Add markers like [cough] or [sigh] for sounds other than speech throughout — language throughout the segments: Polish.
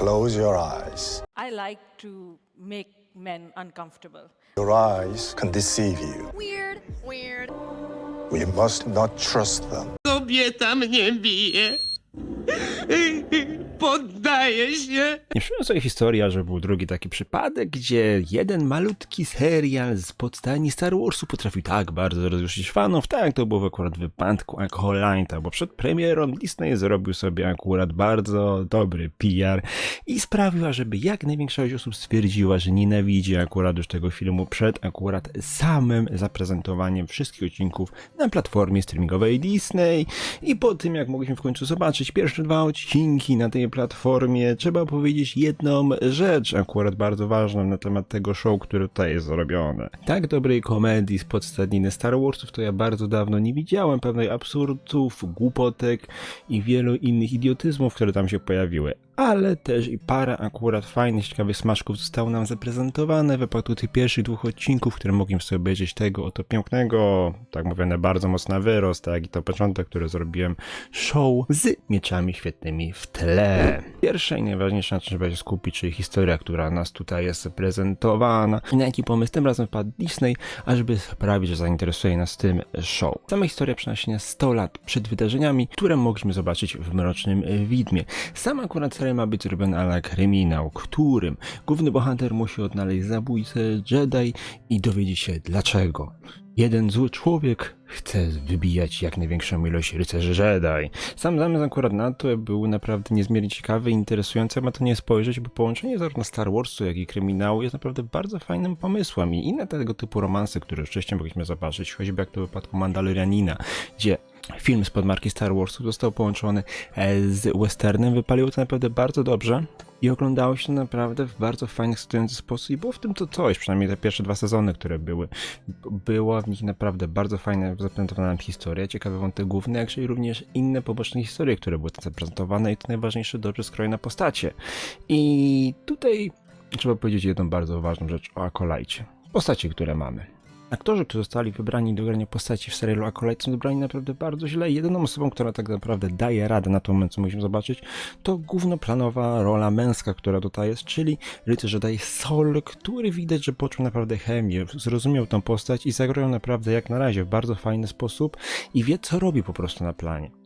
Close your eyes. I like to make men uncomfortable. Your eyes can deceive you. Weird, weird. We must not trust them. Kobieta mnie bije. [laughs] Poddaję się. Nie przypomnę sobie historia, że był drugi taki przypadek, gdzie jeden malutki serial z podstajni Star Warsu potrafił tak bardzo rozjuszyć fanów, tak to było akurat w wypadku Acolyte'a, bo przed premierą Disney zrobił sobie akurat bardzo dobry PR i sprawiła, żeby jak największa ilość osób stwierdziła, że nienawidzi akurat już tego filmu przed akurat samym zaprezentowaniem wszystkich odcinków na platformie streamingowej Disney i po tym jak mogliśmy w końcu zobaczyć pierwsze dwa odcinki na tej platformie, trzeba powiedzieć jedną rzecz, akurat bardzo ważną na temat tego show, które tutaj jest zrobione. Tak dobrej komedii z podstadniny Star Warsów to ja bardzo dawno nie widziałem, pewnej absurdów, głupotek i wielu innych idiotyzmów, które tam się pojawiły. Ale też i parę akurat fajnych, ciekawych smaczków zostało nam zaprezentowane w wypadku tych pierwszych dwóch odcinków, które mogliśmy sobie obejrzeć tego oto pięknego, tak mówione, bardzo mocna wyrost, tak i to początek, który zrobiłem show z mieczami świetnymi w tle. Pierwsza i najważniejsza, na czym trzeba się skupić, czyli historia, która nas tutaj jest prezentowana i na jaki pomysł tym razem wpadł Disney, ażeby sprawić, że zainteresuje nas tym show. Sama historia przenosi nas 100 lat przed wydarzeniami, które mogliśmy zobaczyć w Mrocznym Widmie. Sam akurat serial ma być zrobiony ala kryminał, którym główny bohater musi odnaleźć zabójcę Jedi i dowiedzieć się dlaczego. Jeden zły człowiek chce wybijać jak największą ilość rycerzy Jedi. Sam zamysł akurat na to był naprawdę niezmiernie ciekawy i interesujący, ma to nie spojrzeć, bo połączenie zarówno Star Warsu, jak i kryminału jest naprawdę bardzo fajnym pomysłem i inne tego typu romanse, które wcześniej mogliśmy zobaczyć, choćby jak to w wypadku Mandalorianina, gdzie film spod marki Star Warsu został połączony e, z westernem, wypaliło to naprawdę bardzo dobrze i oglądało się to naprawdę w bardzo fajny, ekscytujący sposób i było w tym to coś, przynajmniej te pierwsze dwa sezony, które były. Była w nich naprawdę bardzo fajna zaprezentowana historia, ciekawy wątek główny, jak i również inne poboczne historie, które były tam zaprezentowane i to najważniejsze, dobrze skrojone postacie. I tutaj trzeba powiedzieć jedną bardzo ważną rzecz o Akolajcie. Postacie, które mamy. Aktorzy, którzy zostali wybrani do grania postaci w serialu Acolyte są wybrani naprawdę bardzo źle. Jedyną osobą, która tak naprawdę daje radę na ten moment, co musimy zobaczyć, to głównoplanowa rola męska, która tutaj jest, czyli rycerz Jedi Sol, który widać, że poczuł naprawdę chemię, zrozumiał tą postać i zagrał naprawdę jak na razie w bardzo fajny sposób i wie, co robi po prostu na planie.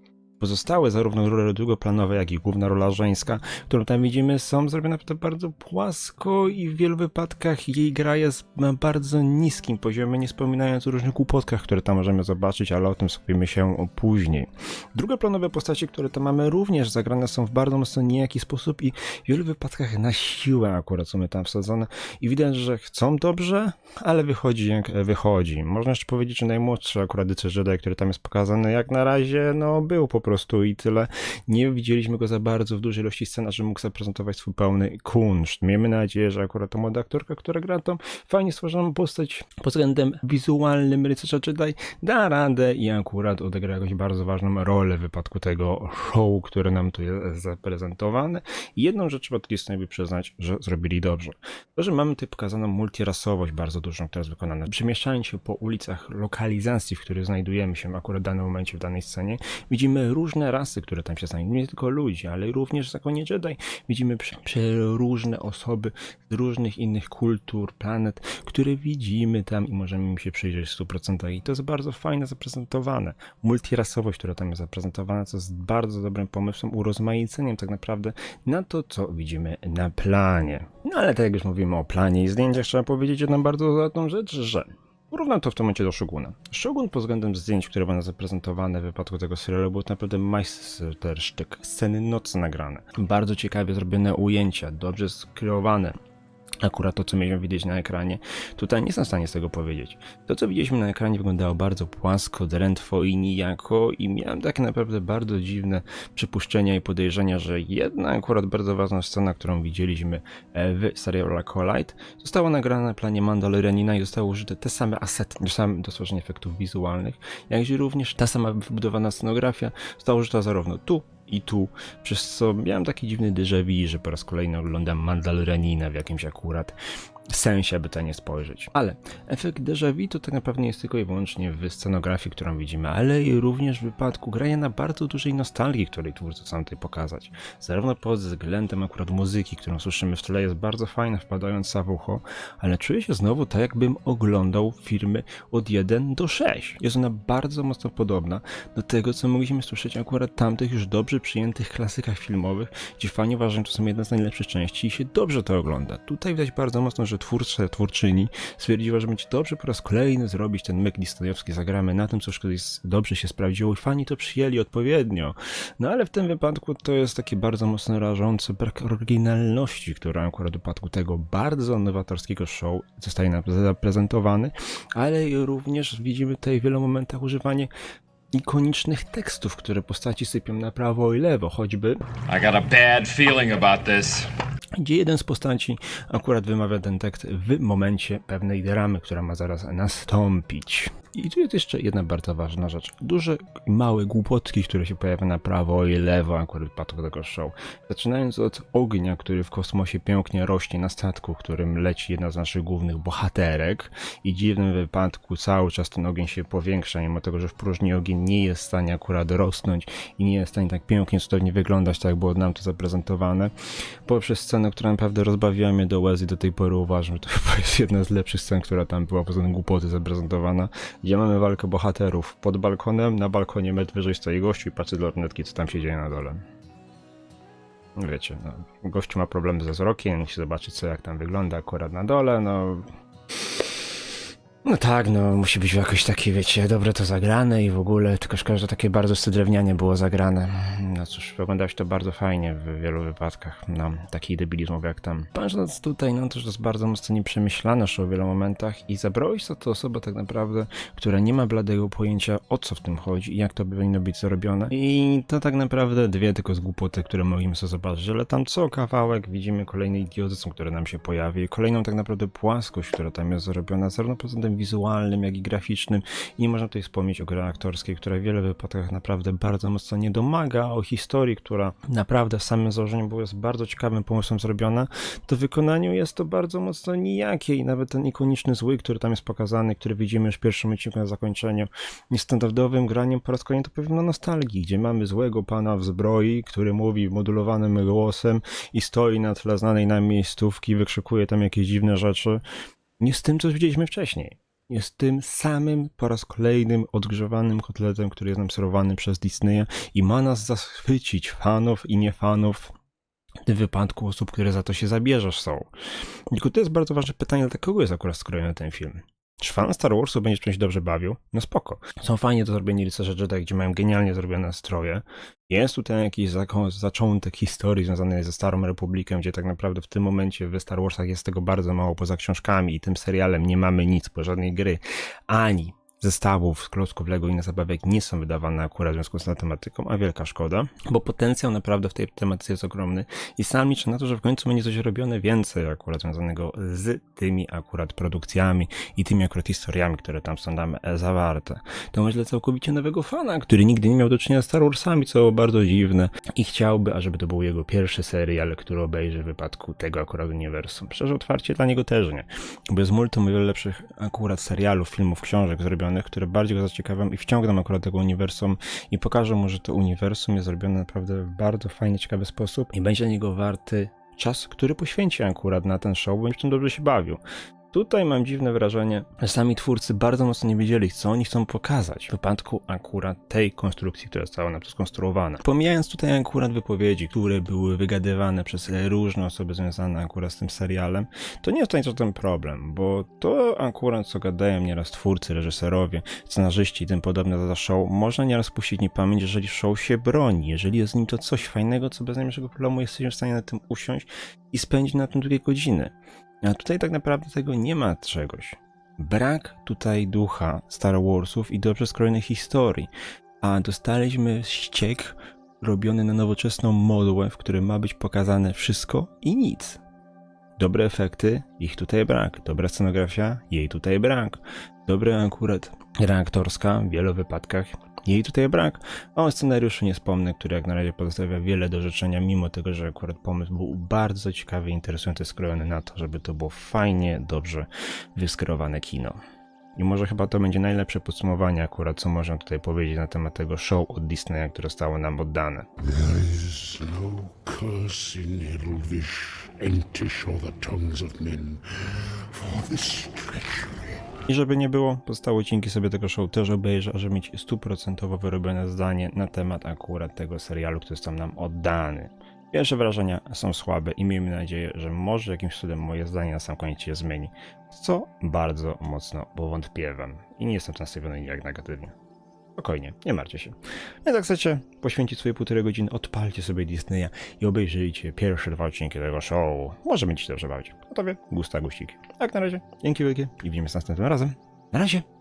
Pozostałe zarówno role drugoplanowe, jak i główna rola żeńska, którą tam widzimy, są zrobione bardzo płasko i w wielu wypadkach jej gra jest na bardzo niskim poziomie, nie wspominając o różnych głupotkach, które tam możemy zobaczyć, ale o tym skupimy się później. Drugoplanowe postacie, które tam mamy, również zagrane są w bardzo mocno niejaki sposób i w wielu wypadkach na siłę akurat są tam wsadzone i widać, że chcą dobrze, ale wychodzi jak wychodzi. Można jeszcze powiedzieć, że najmłodszy akurat rycerz Jedi, który tam jest pokazany, jak na razie, no był po prostu i tyle. Nie widzieliśmy go za bardzo w dużej ilości scen, żeby mógł zaprezentować swój pełny kunszt. Miejmy nadzieję, że akurat ta młoda aktorka, która gra tą fajnie stworzoną postać pod względem wizualnym rycerza Jedi, da radę i akurat odegra jakąś bardzo ważną rolę w wypadku tego show, które nam tu jest zaprezentowane. I jedną rzecz trzeba sobie przyznać, że zrobili dobrze. To, że mamy tutaj pokazaną multirasowość bardzo dużą, która jest wykonana. Przemieszczając się po ulicach lokalizacji, w których znajdujemy się akurat w danym momencie, w danej scenie, widzimy różne rasy, które tam się znajdują. Nie tylko ludzi, ale również w zakonie Jedi. Widzimy prze- przeróżne osoby z różnych innych kultur, planet, które widzimy tam i możemy im się przyjrzeć w 100%. I to jest bardzo fajnie zaprezentowane. Multirasowość, która tam jest zaprezentowana, co jest bardzo dobrym pomysłem, urozmaiceniem tak naprawdę na to, co widzimy na planie. No ale tak jak już mówimy o planie i zdjęciach, trzeba powiedzieć jedną bardzo ważną rzecz, że Porównam to w tym momencie do Shoguna. Shogun pod względem zdjęć, które będą zaprezentowane w wypadku tego serialu, był naprawdę majstersztyk. Sceny nocne nagrane. Bardzo ciekawie zrobione ujęcia, dobrze skreowane. Akurat to, co mieliśmy widzieć na ekranie, tutaj nie jestem w stanie z tego powiedzieć. To, co widzieliśmy na ekranie, wyglądało bardzo płasko, drętwo i nijako, i miałem takie naprawdę bardzo dziwne przypuszczenia i podejrzenia, że jedna akurat bardzo ważna scena, którą widzieliśmy e, w serialu Acolyte, została nagrana na planie Mandalorianina i zostały użyte te same asety, do stworzenia efektów wizualnych, jak i również ta sama wybudowana scenografia została użyta zarówno tu, i tu, przez co miałem taki dziwny déjà vu, że po raz kolejny oglądam Mandalorianina w jakimś akurat sensie, aby to nie spojrzeć. Ale efekt déjà vu to tak naprawdę jest tylko i wyłącznie w scenografii, którą widzimy, ale i również w wypadku grania na bardzo dużej nostalgii, której twórcy chcą tutaj pokazać. Zarówno pod względem akurat muzyki, którą słyszymy w tle, jest bardzo fajna, wpadająca w ucho, ale czuję się znowu tak, jakbym oglądał filmy od 1 do 6. Jest ona bardzo mocno podobna do tego, co mogliśmy słyszeć akurat tamtych już dobrze przyjętych klasykach filmowych, gdzie fani uważają, że to są jedne z najlepszych części i się dobrze to ogląda. Tutaj widać bardzo mocno, że twórca, twórczyni stwierdziła, że będzie dobrze po raz kolejny zrobić ten myk disneyowski, zagramy na tym, co już kiedyś dobrze się sprawdziło i fani to przyjęli odpowiednio. No ale w tym wypadku to jest taki bardzo mocno rażący brak oryginalności, która akurat w wypadku tego bardzo nowatorskiego show zostaje nam zaprezentowany, ale również widzimy tutaj w wielu momentach używanie ikonicznych tekstów, które postaci sypią na prawo i lewo, choćby I got a bad feeling about this. Gdzie jeden z postaci akurat wymawia ten tekst w momencie pewnej dramy, która ma zaraz nastąpić. I tu jest jeszcze jedna bardzo ważna rzecz. Duże i małe głupotki, które się pojawiają na prawo i lewo akurat przypadku tego show. Zaczynając od ognia, który w kosmosie pięknie rośnie na statku, którym leci jedna z naszych głównych bohaterek i w dziwnym wypadku cały czas ten ogień się powiększa, mimo tego, że w próżni ogień nie jest w stanie akurat rosnąć i nie jest w stanie tak pięknie, cudownie wyglądać, tak jak było nam to zaprezentowane. Poprzez scenę, która naprawdę rozbawiła mnie do łez i do tej pory uważam, że to [laughs] chyba jest jedna z lepszych scen, która tam była poza tym głupoty zaprezentowana, gdzie mamy walkę bohaterów pod balkonem, na balkonie metr wyżej stoi gościu i patrzy do lornetki, co tam się dzieje na dole. Wiecie, no, gościu ma problemy ze wzrokiem, musi zobaczyć co jak tam wygląda akurat na dole, no... No tak, no musi być jakoś takie, wiecie, dobre to zagrane i w ogóle, tylko szkoda, że takie bardzo stydrewnianie było zagrane. No cóż, wyglądałeś to bardzo fajnie w wielu wypadkach, no, taki debilizm jak tam. Patrząc tutaj, no to że jest bardzo mocno nieprzemyślane show w wielu momentach i zabrałeś za to osobę tak naprawdę, która nie ma bladego pojęcia o co w tym chodzi i jak to powinno być zrobione. I to tak naprawdę dwie tylko z głupoty, które mogliśmy sobie zobaczyć, ale tam co kawałek widzimy kolejny idiotyzm, który nam się pojawi kolejną tak naprawdę płaskość, która tam jest zrobiona, zarówno pod względem wizualnym, jak i graficznym. I nie można tutaj wspomnieć o grze aktorskiej, która w wielu wypadkach naprawdę bardzo mocno nie domaga, o historii, która naprawdę w samym założeniu była jest bardzo ciekawym pomysłem zrobiona, to wykonaniu jest to bardzo mocno nijakie i nawet ten ikoniczny zły, który tam jest pokazany, który widzimy już w pierwszym odcinku na zakończeniu, niestandardowym graniem po raz kolejny to pewna nostalgii, gdzie mamy złego pana w zbroi, który mówi modulowanym głosem i stoi na tle znanej nam miejscówki, wykrzykuje tam jakieś dziwne rzeczy. Nie z tym, co widzieliśmy wcześniej. Jest tym samym po raz kolejnym odgrzewanym kotletem, który jest nam serwowany przez Disneya i ma nas zachwycić fanów i nie fanów. W tym wypadku osób, które za to się zabierzesz są. Tylko to jest bardzo ważne pytanie, dla kogo jest akurat skrojony ten film. Czy fan Star Warsu będzie czymś dobrze bawił? No spoko. Są fajnie to zrobieni rycerze Jedi, gdzie mają genialnie zrobione stroje. Jest tutaj jakiś zaczątek historii związanej ze Starą Republiką, gdzie tak naprawdę w tym momencie w Star Warsach jest tego bardzo mało poza książkami i tym serialem nie mamy nic, po żadnej gry, ani zestawów, klocków Lego i innych zabawek nie są wydawane akurat w związku z tą tematyką, a wielka szkoda, bo potencjał naprawdę w tej tematyce jest ogromny i sam liczę na to, że w końcu będzie coś robione więcej akurat związanego z tymi akurat produkcjami i tymi akurat historiami, które tam są tam e, zawarte. To myślę całkowicie nowego fana, który nigdy nie miał do czynienia z Star Warsami, co bardzo dziwne i chciałby, ażeby to był jego pierwszy serial, który obejrzy w wypadku tego akurat uniwersum. Szczerze otwarcie dla niego też nie, bo jest multum wiele lepszych akurat serialów, filmów, książek zrobionych, które bardziej go zaciekawią i wciągną akurat tego uniwersum i pokażą mu, że to uniwersum jest zrobione naprawdę w bardzo fajny, ciekawy sposób i będzie dla niego warty czas, który poświęci akurat na ten show, będzie w tym dobrze się bawił. Tutaj mam dziwne wrażenie, że sami twórcy bardzo mocno nie wiedzieli, co oni chcą pokazać w wypadku akurat tej konstrukcji, która została nam tu skonstruowana. Pomijając tutaj akurat wypowiedzi, które były wygadywane przez różne osoby związane akurat z tym serialem, to nie jest to żaden problem, bo to akurat co gadają nieraz twórcy, reżyserowie, scenarzyści i tym podobne za show, można nieraz puścić niepamięć, jeżeli show się broni, jeżeli jest w nim to coś fajnego, co bez najmniejszego problemu jesteśmy w stanie na tym usiąść i spędzić na tym dwie godziny. A tutaj tak naprawdę tego nie ma czegoś. Brak tutaj ducha Star Warsów i dobrze skrojonych historii, a dostaliśmy ściek robiony na nowoczesną modłę, w którym ma być pokazane wszystko i nic. Dobre efekty, ich tutaj brak. Dobra scenografia, jej tutaj brak. Dobre akurat gra aktorska w wielu wypadkach, jej tutaj brak. O scenariuszu nie wspomnę, który jak na razie pozostawia wiele do życzenia, mimo tego, że akurat pomysł był bardzo ciekawy interesujący, skrojony na to, żeby to było fajnie, dobrze wyskierowane kino. I może chyba to będzie najlepsze podsumowanie akurat, co można tutaj powiedzieć na temat tego show od Disneya, które zostało nam oddane. There is no curse in. I żeby nie było, pozostałe odcinki sobie tego show też obejrzę, żeby mieć stuprocentowo wyrobione zdanie na temat akurat tego serialu, który został nam oddany. Pierwsze wrażenia są słabe i miejmy nadzieję, że może jakimś cudem moje zdanie na sam koniec się zmieni, co bardzo mocno powątpiewam i nie jestem nastawiony nijak negatywnie. Spokojnie, nie martwcie się. Jak tak chcecie poświęcić swoje półtorej godziny, odpalcie sobie Disneya i obejrzyjcie pierwsze dwa odcinki tego show. Może będziecie dobrze bawić. Gotowie? Gusta guściki. Jak na razie, dzięki wielkie i widzimy się następnym razem. Na razie!